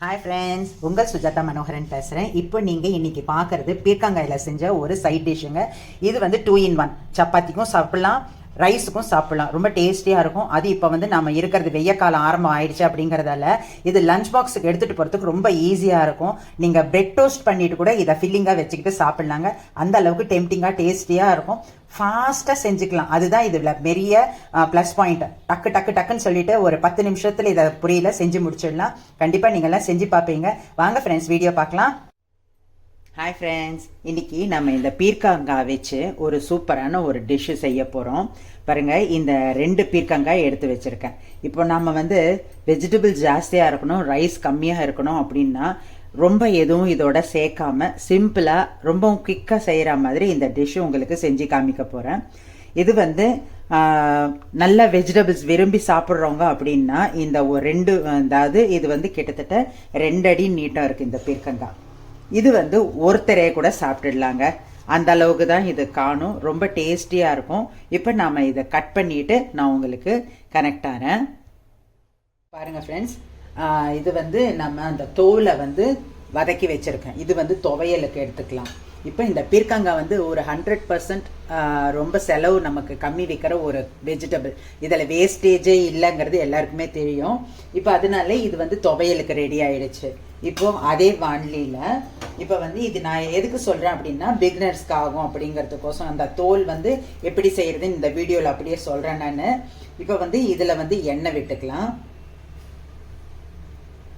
Hi friends உங்கள் சுஜாதா மனோகரன் பேசுகிறேன் இப்போ நீங்கள் இன்றைக்கி பார்க்குறது பீர்க்கங்காயில் செஞ்ச ஒரு சைட் டிஷ்ஷுங்க இது வந்து டூ இன் ஒன் சப்பாத்திக்கும் சாப்பிட்லாம். ரைஸுக்கும் சாப்பிட்லாம். ரொம்ப டேஸ்டியாக இருக்கும். அது இப்போ வந்து நம்ம இருக்கிறது வெய்ய காலம் ஆரம்பம் ஆயிடுச்சு அப்படிங்கிறதால இது லஞ்ச் பாக்ஸுக்கு எடுத்துகிட்டு போகிறதுக்கு ரொம்ப ஈஸியாக இருக்கும். நீங்கள் பிரெட் டோஸ்ட் பண்ணிட்டு கூட இதை ஃபில்லிங்காக வச்சுக்கிட்டு சாப்பிட்லாங்க. அந்த அளவுக்கு டெம்டிங்காக டேஸ்டியாக இருக்கும். ஃபாஸ்ட்டாக செஞ்சுக்கலாம். அதுதான் இதில் பெரிய ப்ளஸ் பாயிண்ட் டக்கு டக்கு டக்குன்னு சொல்லிட்டு ஒரு பத்து நிமிஷத்தில் இதை புரியல செஞ்சு முடிச்சிடலாம். கண்டிப்பாக நீங்கள்லாம் செஞ்சு பார்ப்பீங்க. வாங்க ஃப்ரெண்ட்ஸ் வீடியோ பார்க்கலாம். ஹாய் ஃப்ரெண்ட்ஸ் இன்னைக்கு நம்ம இந்த பீர்க்கங்காய் வச்சு ஒரு சூப்பரான ஒரு டிஷ்ஷு செய்ய போகிறோம் பாருங்கள் இந்த ரெண்டு பீர்க்கங்காய் எடுத்து வச்சுருக்கேன். இப்போ நம்ம வந்து வெஜிடபிள் ஜாஸ்தியாக இருக்கணும் ரைஸ் கம்மியாக இருக்கணும் அப்படின்னா ரொம்ப எதுவும் இதோட சேர்க்காம சிம்பிளாக ரொம்பவும் குயிக்காக செய்கிற மாதிரி இந்த டிஷ்ஷு உங்களுக்கு செஞ்சு காமிக்க போகிறேன் இது வந்து நல்ல வெஜிடபிள்ஸ் விரும்பி சாப்பிட்றவங்க அப்படின்னா இந்த ஒரு ரெண்டு அதாவது இது வந்து கிட்டத்தட்ட ரெண்டு அடி நீட்டாக இருக்குது இந்த பீர்க்கங்காய். இது வந்து ஒருத்தரே கூட சாப்பிட்டுடலாங்க. அந்த அளவுக்கு தான் இது காணும். ரொம்ப டேஸ்டியாக இருக்கும். இப்போ நாம் இதை கட் பண்ணிட்டு நான் உங்களுக்கு கனெக்ட் ஆகிறேன் பாருங்கள் ஃப்ரெண்ட்ஸ் இது வந்து நம்ம அந்த தோலை வந்து வதக்கி வச்சுருக்கேன். இது வந்து துவையலுக்கு எடுத்துக்கலாம். இப்போ இந்த பீர்க்கங்காய் வந்து ஒரு ஹண்ட்ரட் பர்சன்ட் ரொம்ப செலவு நமக்கு கம்மி விற்கிற ஒரு வெஜிடபிள் இதில் வேஸ்டேஜே இல்லைங்கிறது எல்லாருக்குமே தெரியும். இப்போ அதனால இது வந்து துவையலுக்கு ரெடி ஆயிடுச்சு. இப்போ அதே வான்லியில் இப்போ வந்து இது நான் எதுக்கு சொல்கிறேன் அப்படின்னா பிகினர்ஸ்க்கு ஆகும் அப்படிங்கிறதுக்கோசம் அந்த தோல் வந்து எப்படி செய்யறதுன்னு இந்த வீடியோவில் அப்படியே சொல்கிறேன் நான். இப்போ வந்து இதில் வந்து எண்ணெய் விட்டுக்கலாம்.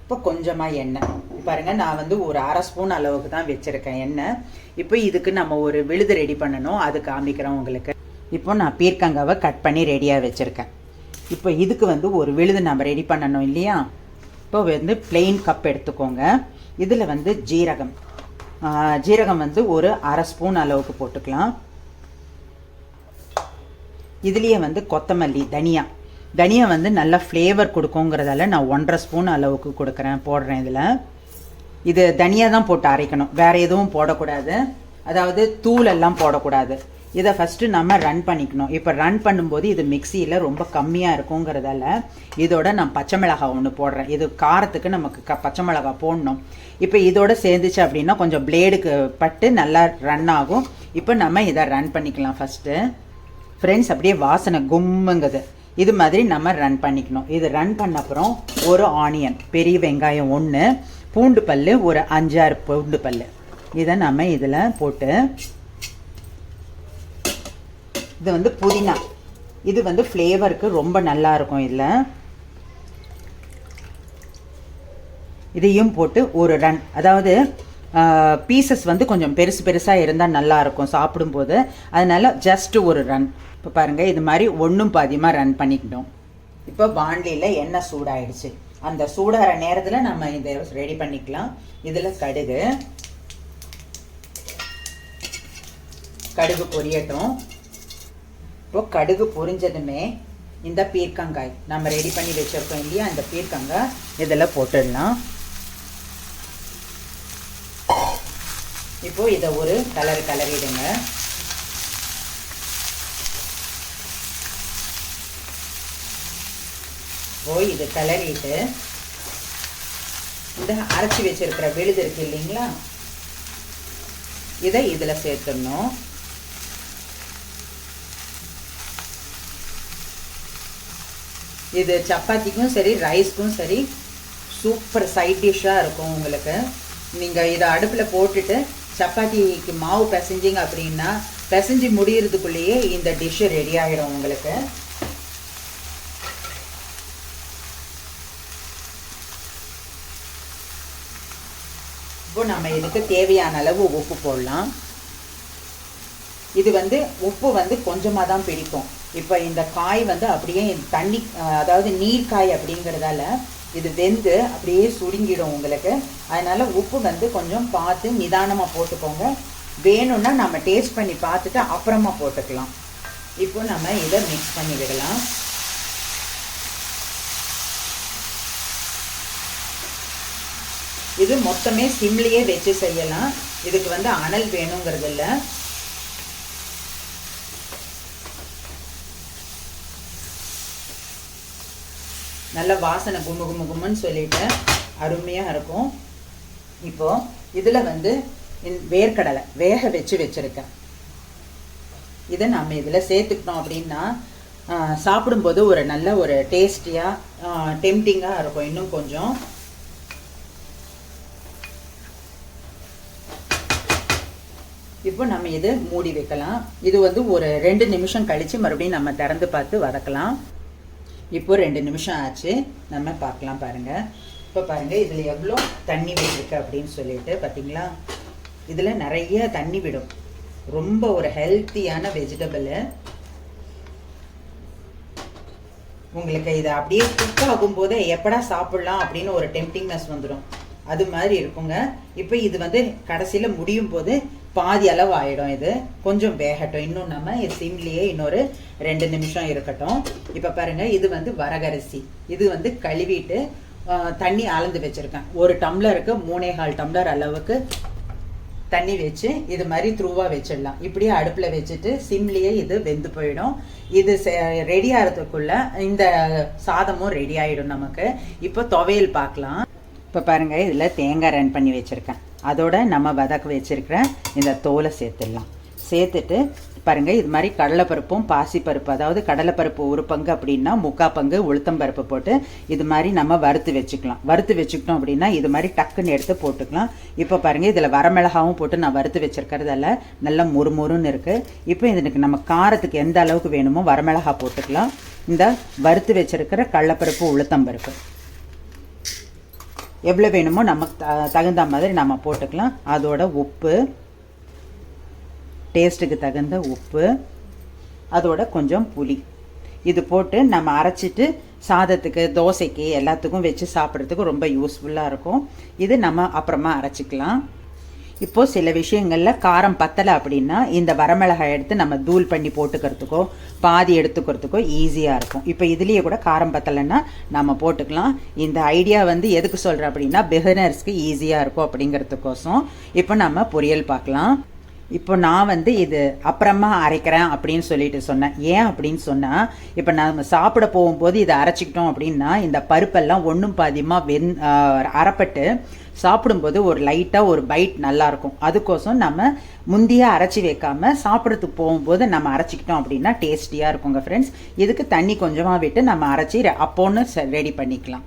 இப்போ கொஞ்சமாக எண்ணெய். பாருங்கள் நான் வந்து ஒரு அரை ஸ்பூன் அளவுக்கு தான் வச்சுருக்கேன் எண்ணெய். இப்போ இதுக்கு நம்ம ஒரு விழுது ரெடி பண்ணணும். அது காமிக்கிறேன் உங்களுக்கு. இப்போ நான் பீர்க்கங்காவை கட் பண்ணி ரெடியாக வச்சுருக்கேன். இப்போ இதுக்கு வந்து ஒரு விழுது நம்ம ரெடி பண்ணணும் இல்லையா? இப்போ வந்து பிளெயின் கப் எடுத்துக்கோங்க. இதில் வந்து ஜீரகம். ஜீரகம் வந்து ஒரு அரை ஸ்பூன் அளவுக்கு போட்டுக்கலாம். இதுலேயே வந்து கொத்தமல்லி தனியா. தனியா வந்து நல்ல ஃப்ளேவர் கொடுக்குங்கிறதால நான் ஒன்றரை ஸ்பூன் அளவுக்கு கொடுக்குறேன் போடுறேன் இதில். இது தனியா தான் போட்டு அரைக்கணும். வேற எதுவும் போடக்கூடாது. அதாவது தூள் எல்லாம் போடக்கூடாது. இதை ஃபஸ்ட்டு நம்ம ரன் பண்ணிக்கணும். இப்போ ரன் பண்ணும்போது இது மிக்சியில் ரொம்ப கம்மியாக இருக்குங்கிறதால இதோட நான் பச்சை மிளகாய் ஒன்று போடுறேன். இது காரத்துக்கு நமக்கு க பச்சை மிளகாய் போடணும். இப்போ இதோட சேர்ந்துச்சு அப்படின்னா கொஞ்சம் பிளேடுக்கு பட்டு நல்லா ரன் ஆகும். இப்போ நம்ம இதை ரன் பண்ணிக்கலாம் ஃபஸ்ட்டு ஃப்ரெண்ட்ஸ் அப்படியே வாசனை கும்முங்குது. இது மாதிரி நம்ம ரன் பண்ணிக்கணும். இது ரன் பண்ண அப்புறம் ஒரு ஆனியன் பெரிய வெங்காயம் ஒன்று பூண்டு பல் ஒரு அஞ்சாறு பூண்டு பல் இதை நம்ம இதில் போட்டு இது வந்து புதினா. இது வந்து ஃப்ளேவருக்கு ரொம்ப நல்லா இருக்கும் இதில். இதையும் போட்டு ஒரு ரன் அதாவது பீசஸ் வந்து கொஞ்சம் பெருசு பெருசாக இருந்தால் நல்லாயிருக்கும் சாப்பிடும்போது. அதனால் ஜஸ்ட்டு ஒரு ரன் இப்போ பாருங்கள் இது மாதிரி ஒன்றும் பாதியமாக ரன் பண்ணிக்கிட்டோம். இப்போ வாண்டியில் எண்ணெய் சூடாயிடுச்சு. அந்த சூடாகிற நேரத்தில் நம்ம இதை ரெடி பண்ணிக்கலாம். இதில் கடுகு. கடுகு பொரியட்டும். இப்போ கடுகு பொரிஞ்சதுமே இந்த பீர்க்கங்காய். நம்ம ரெடி பண்ணி வச்சிருக்கோம் இல்லையா? இந்த பீர்க்கங்காய் இதில் போட்டுடலாம். இப்போ இதை ஒரு கலர் கலரிடுங்க. போய் இது கலரிட்டு இந்த அரைச்சி வச்சிருக்கிற விழுது இருக்கு இல்லைங்களா? இதை இதில் சேர்த்துடணும். இது சப்பாத்திக்கும் சரி ரைஸ்க்கும் சரி சூப்பர் சைட் டிஷ்ஷாக இருக்கும் உங்களுக்கு. நீங்கள் இதை அடுப்பில் போட்டுட்டு சப்பாத்திக்கு மாவு பிசைஞ்சிங்க அப்படின்னா பிசைஞ்சு முடியறதுக்குள்ளேயே இந்த டிஷ்ஷு ரெடி ஆகிடும் உங்களுக்கு. இப்போ நம்ம இதுக்கு தேவையான அளவு உப்பு போடலாம். இது வந்து உப்பு வந்து கொஞ்சமாக தான் பிடிக்கும். இப்போ இந்த காய் வந்து அப்படியே தண்ணி அதாவது நீர் காய் அப்படிங்கிறதால இது வெந்து அப்படியே சுருங்கிடும் உங்களுக்கு. அதனால் உப்பு வந்து கொஞ்சம் பார்த்து நிதானமாக போட்டுக்கோங்க. வேணும்னா நம்ம டேஸ்ட் பண்ணி பார்த்துட்டு அப்புறமா போட்டுக்கலாம். இப்போ நம்ம இதை மிக்ஸ் பண்ணி விடலாம் இது மொத்தமே சிம்லேயே வச்சு செய்யலாம். இதுக்கு வந்து அனல் வேணுங்கிறது இல்லை நல்ல வாசனை கும்மு கும்மு கும்முன்னு சொல்லிட்டு அருமையாக இருக்கும். இப்போ இதில் வந்து வேர்க்கடலை வேக வச்சு வச்சுருக்கேன். இதை நம்ம இதில் சேர்த்துக்கிட்டோம் அப்படின்னா சாப்பிடும்போது ஒரு நல்ல ஒரு டேஸ்டியாக டெம்டிங்காக இருக்கும் இன்னும் கொஞ்சம். இப்போ நம்ம இது மூடி வைக்கலாம். இது வந்து ஒரு ரெண்டு நிமிஷம் கழித்து மறுபடியும் நம்ம திறந்து பார்த்து வதக்கலாம். இப்போ ரெண்டு நிமிஷம் ஆச்சு. நம்ம பார்க்கலாம் பாருங்கள் இப்போ பாருங்கள் இதில் எவ்வளோ தண்ணி விட்டுருக்கு அப்படின்னு சொல்லிட்டு பார்த்தீங்களா இதில் நிறைய தண்ணி விடும். ரொம்ப ஒரு ஹெல்த்தியான வெஜிடபிளு உங்களுக்கு இது அப்படியே குக் ஆகும்போதே எப்படா சாப்பிடலாம் அப்படின்னு ஒரு டெம்டிங்னஸ் வந்துடும் அது மாதிரி இருக்குங்க. இப்போ இது வந்து கடைசியில் முடியும் போது பாதி அளவு ஆயிடும் இது. கொஞ்சம் வேகட்டும். இன்னும் நம்ம சிம்லேயே இன்னொரு ரெண்டு நிமிஷம் இருக்கட்டும். இப்போ பாருங்க இது வந்து வரகரிசி. இது வந்து கழுவிட்டு தண்ணி அளந்து வச்சிருக்கேன். ஒரு டம்ளருக்கு மூணே கால் டம்ளர் அளவுக்கு தண்ணி வச்சு இது மாதிரி த்ரூவாக வச்சிடலாம். இப்படியே அடுப்பில் வச்சுட்டு சிம்லேயே இது வெந்து போயிடும். இது ரெடி ஆகிறதுக்குள்ள இந்த சாதமும் ரெடி ஆகிடும் நமக்கு. இப்போ துவையல் பார்க்கலாம். இப்போ பாருங்கள் இதில் தேங்காய் ரன் பண்ணி வச்சுருக்கேன். அதோட நம்ம வதக்க வச்சுருக்கிற இந்த தோலை சேர்த்துடலாம். சேர்த்துட்டு பாருங்கள் இது மாதிரி கடலைப்பருப்பும் பாசிப்பருப்பு அதாவது கடலைப்பருப்பு ஒரு பங்கு அப்படின்னா முக்கா பங்கு உளுத்தம் பருப்பு போட்டு இது மாதிரி நம்ம வறுத்து வச்சுக்கலாம். வறுத்து வச்சுக்கிட்டோம் அப்படின்னா இது மாதிரி டக்குன்னு எடுத்து போட்டுக்கலாம். இப்போ பாருங்கள் இதில் வரமிளகாவும் போட்டு நான் வறுத்து வச்சுருக்கிறதால நல்லா முறுமுறுன்னு இருக்குது இப்போ இதுக்கு நம்ம காரத்துக்கு எந்த அளவுக்கு வேணுமோ வரமிளகா போட்டுக்கலாம். இந்த வறுத்து வச்சுருக்கிற கடலைப்பருப்பு உளுத்தம் பருப்பு. எவ்வளோ வேணுமோ நமக்கு த- தகுந்த மாதிரி நம்ம போட்டுக்கலாம். அதோட உப்பு டேஸ்ட்டுக்கு தகுந்த உப்பு அதோட கொஞ்சம் புளி. இது போட்டு நம்ம அரைச்சிட்டு சாதத்துக்கு தோசைக்கு எல்லாத்துக்கும் வச்சு சாப்பிட்றதுக்கு ரொம்ப யூஸ்ஃபுல்லாக இருக்கும். இது நம்ம அப்புறமா அரைச்சிக்கலாம். இப்போ சில விஷயங்களில் காரம் பத்தலை அப்படின்னா இந்த வரமிளகாய் எடுத்து நம்ம தூள் பண்ணி போட்டுக்கிறதுக்கோ பாதி எடுத்துக்கிறதுக்கோ ஈஸியாக இருக்கும். இப்போ இதுலேயே கூட காரம் பத்தலைன்னா நம்ம போட்டுக்கலாம். இந்த ஐடியா வந்து எதுக்கு சொல்கிறேன் அப்படின்னா பிகினர்ஸ்க்கு ஈஸியாக இருக்கும் அப்படிங்கிறதுக்கோசம். இப்போ நம்ம பொரியல் பார்க்கலாம். இப்போ நான் வந்து இது அப்புறமா அரைக்கிறேன் அப்படின்னு சொல்லிட்டு சொன்னேன். ஏன் அப்படின்னு சொன்னால் இப்போ நம்ம சாப்பிட போகும்போது இதை அரைச்சிக்கிட்டோம் அப்படின்னா இந்த பருப்பெல்லாம் ஒன்றும் பாதியமாக வெந் அரைப்பட்டு சாப்பிடும்போது ஒரு லைட்டாக ஒரு பைட் நல்லாயிருக்கும். அதுக்கோசம் நம்ம முந்தியே அரைச்சி வைக்காமல் சாப்பிட்றதுக்கு போகும்போது நம்ம அரைச்சிக்கிட்டோம் அப்படின்னா டேஸ்டியாக இருக்குங்க ஃப்ரெண்ட்ஸ் இதுக்கு தண்ணி கொஞ்சமாக விட்டு நம்ம அரைச்சி அப்போன்னு ரெடி பண்ணிக்கலாம்.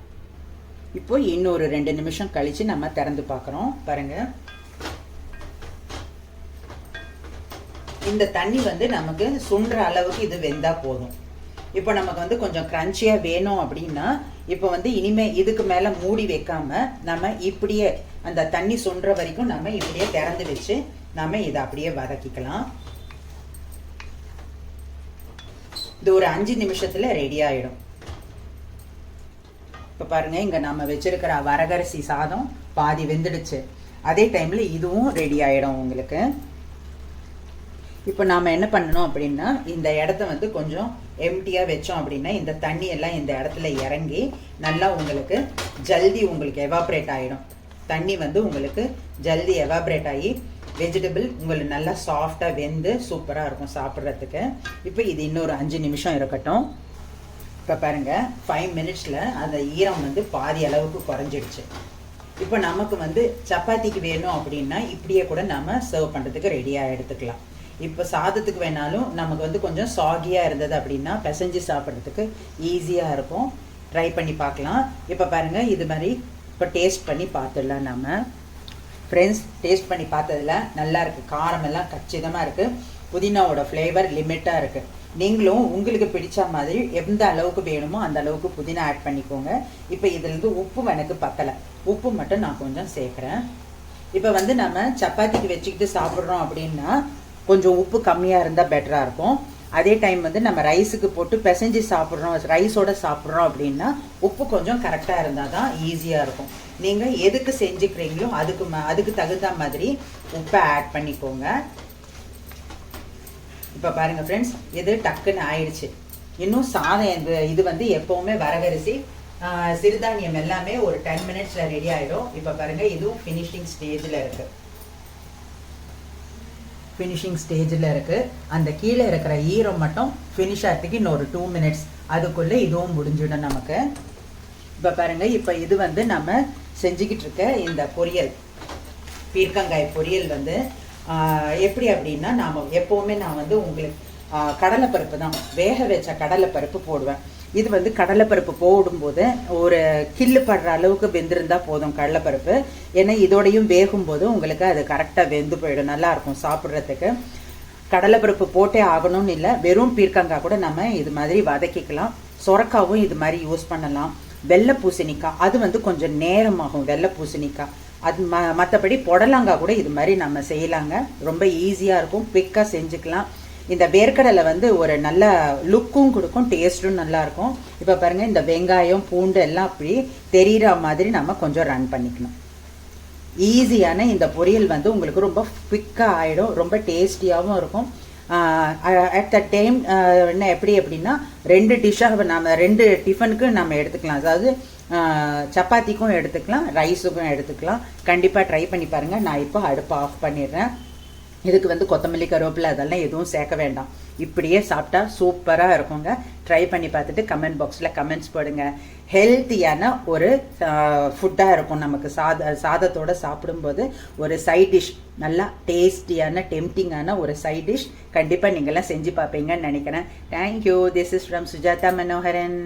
இப்போ இன்னொரு ரெண்டு நிமிஷம் கழித்து நம்ம திறந்து பார்க்குறோம். பாருங்கள் இந்த தண்ணி வந்து நமக்கு சுண்டுற அளவுக்கு இது வெந்தால் போதும். இப்போ நமக்கு வந்து கொஞ்சம் க்ரன்ச்சியாக வேணும் அப்படின்னா இப்போ வந்து இனிமே இதுக்கு மேலே மூடி வைக்காம நம்ம இப்படியே அந்த தண்ணி சுண்டுற வரைக்கும் நம்ம இப்படியே திறந்து வச்சு நம்ம இதை அப்படியே வதக்கிக்கலாம். இது ஒரு அஞ்சு நிமிஷத்தில் ரெடி ஆகிடும் இப்போ பாருங்க இங்கே நம்ம வச்சிருக்கிற வரகரிசி சாதம் பாதி வெந்துடுச்சு. அதே டைமில் இதுவும் ரெடி ஆகிடும் உங்களுக்கு. இப்போ நாம் என்ன பண்ணணும் அப்படின்னா இந்த இடத்த வந்து கொஞ்சம் எம்டியாக வச்சோம் அப்படின்னா இந்த தண்ணி எல்லாம் இந்த இடத்துல இறங்கி நல்லா உங்களுக்கு ஜல்தி உங்களுக்கு எவாப்ரேட் ஆகிடும் தண்ணி வந்து உங்களுக்கு ஜல்தி எவாப்ரேட் ஆகி வெஜிடபிள் உங்களுக்கு நல்லா சாஃப்டாக வெந்து சூப்பராக இருக்கும் சாப்பிட்றதுக்கு. இப்போ இது இன்னொரு அஞ்சு நிமிஷம் இருக்கட்டும். இப்போ பாருங்கள் ஃபைவ் மினிட்ஸில் அந்த ஈரம் வந்து பாதி அளவுக்கு குறைஞ்சிடுச்சு. இப்போ நமக்கு வந்து சப்பாத்திக்கு வேணும் அப்படின்னா இப்படியே கூட நம்ம சர்வ் பண்ணுறதுக்கு ரெடியாக எடுத்துக்கலாம். இப்போ சாதத்துக்கு வேணாலும் நமக்கு வந்து கொஞ்சம் சாகியாக இருந்தது அப்படின்னா பிசைஞ்சு சாப்பிட்றதுக்கு ஈஸியாக இருக்கும். ட்ரை பண்ணி பார்க்கலாம். இப்போ பாருங்கள் இது மாதிரி இப்போ டேஸ்ட் பண்ணி பார்த்துடலாம் நம்ம ஃப்ரெண்ட்ஸ் டேஸ்ட் பண்ணி பார்த்ததுல நல்லா இருக்குது காரமெல்லாம் கச்சிதமாக இருக்குது புதினாவோட ஃப்ளேவர் லிமிட்டாக இருக்குது நீங்களும் உங்களுக்கு பிடிச்ச மாதிரி எந்த அளவுக்கு வேணுமோ அந்த அளவுக்கு புதினா ஆட் பண்ணிக்கோங்க. இப்போ இதுலேருந்து உப்பு எனக்கு பத்தலை. உப்பு மட்டும் நான் கொஞ்சம் சேர்க்குறேன். இப்போ வந்து நம்ம சப்பாத்திக்கு வச்சுக்கிட்டு சாப்பிட்றோம் அப்படின்னா கொஞ்சம் உப்பு கம்மியாக இருந்தால் பெட்டராக இருக்கும். அதே டைம் வந்து நம்ம ரைஸுக்கு போட்டு பிசைஞ்சு சாப்பிட்றோம் ரைஸோட சாப்பிட்றோம் அப்படின்னா உப்பு கொஞ்சம் கரெக்டாக இருந்தால் தான் ஈஸியாக இருக்கும். நீங்கள் எதுக்கு செஞ்சுக்கிறீங்களோ அதுக்கு ம- அதுக்கு தகுந்த மாதிரி உப்பை ஆட் பண்ணிக்கோங்க. இப்போ பாருங்கள் ஃப்ரெண்ட்ஸ் இது டக்குன்னு ஆயிடுச்சு. இன்னும் சாதம் இந்த இது வந்து எப்போவுமே வரகரிசி சிறுதானியம் எல்லாமே ஒரு டென் மினிட்ஸில் ரெடி ஆகிடும் இப்போ பாருங்கள் இதுவும் ஃபினிஷிங் ஸ்டேஜில் இருக்குது ஃபினிஷிங் ஸ்டேஜில் இருக்குது அந்த கீழே இருக்கிற ஈரம் மட்டும் ஃபினிஷ் ஆகிறதுக்கு இன்னொரு டூ மினிட்ஸ் அதுக்குள்ளே இதுவும் முடிஞ்சிடும் நமக்கு. இப்போ பாருங்கள் இப்போ இது வந்து நம்ம செஞ்சுக்கிட்டு இருக்க இந்த பொரியல். பீர்க்கங்காய் பொரியல் வந்து எப்படி அப்படின்னா நாம் எப்போவுமே நான் வந்து உங்களுக்கு கடலைப்பருப்பு தான். வேக வச்ச கடலைப்பருப்பு போடுவேன். இது வந்து கடலைப்பருப்பு போடும்போது ஒரு கில்லு படுற அளவுக்கு வெந்திருந்தா போதும் கடலைப்பருப்பு. ஏன்னா இதோடையும் வேகும்போது உங்களுக்கு அது கரெக்டாக வெந்து போயிடும். நல்லா இருக்கும் சாப்பிட்றதுக்கு. கடலைப்பருப்பு போட்டே ஆகணும்னு இல்லை வெறும் பீர்க்கங்காய் கூட நம்ம இது மாதிரி வதக்கிக்கலாம். சொரக்காவும் இது மாதிரி யூஸ் பண்ணலாம். வெள்ளை பூசணிக்காய் அது வந்து கொஞ்சம் நேரமாகும் வெள்ளை பூசணிக்காய். அது ம மற்றபடி புடலங்காய் கூட இது மாதிரி நம்ம செய்யலாங்க. ரொம்ப ஈஸியாக இருக்கும். குவிக்காக செஞ்சுக்கலாம். இந்த வேர்க்கடலை வந்து ஒரு நல்ல லுக்கும் கொடுக்கும் டேஸ்ட்டும் நல்லாயிருக்கும் இப்போ பாருங்கள் இந்த வெங்காயம் பூண்டு எல்லாம் அப்படி தெரிகிற மாதிரி நம்ம கொஞ்சம் ரன் பண்ணிக்கணும். ஈஸியான இந்த பொரியல் வந்து உங்களுக்கு ரொம்ப குவிக்காக ஆகிடும் ரொம்ப டேஸ்டியாகவும் இருக்கும். அட் த டைம் என்ன எப்படி அப்படின்னா ரெண்டு டிஷ்ஷாக நம்ம ரெண்டு டிஃபனுக்கு நம்ம எடுத்துக்கலாம். அதாவது சப்பாத்திக்கும் எடுத்துக்கலாம் ரைஸுக்கும் எடுத்துக்கலாம். கண்டிப்பாக ட்ரை பண்ணி பாருங்கள் நான் இப்போ அடுப்பை ஆஃப் பண்ணிடுறேன். இதுக்கு வந்து கொத்தமல்லி கருவேப்பிலை அதெல்லாம் எதுவும் சேர்க்க வேண்டாம். இப்படியே சாப்பிட்டா சூப்பராக இருக்குங்க. ட்ரை பண்ணி பார்த்துட்டு கமெண்ட் பாக்ஸில் கமெண்ட்ஸ் போடுங்க. ஹெல்த்தியான ஒரு ஃபுட்டாக இருக்கும் நமக்கு. சாத சாதத்தோட சாப்பிடும்போது ஒரு சைட் டிஷ் நல்லா டேஸ்டியான டெம்டிங்கான ஒரு சைட் டிஷ் கண்டிப்பாக நீங்கள்லாம் செஞ்சு பார்ப்பீங்கன்னு நினைக்கிறேன். Thank you this is from Sujatha Manoharan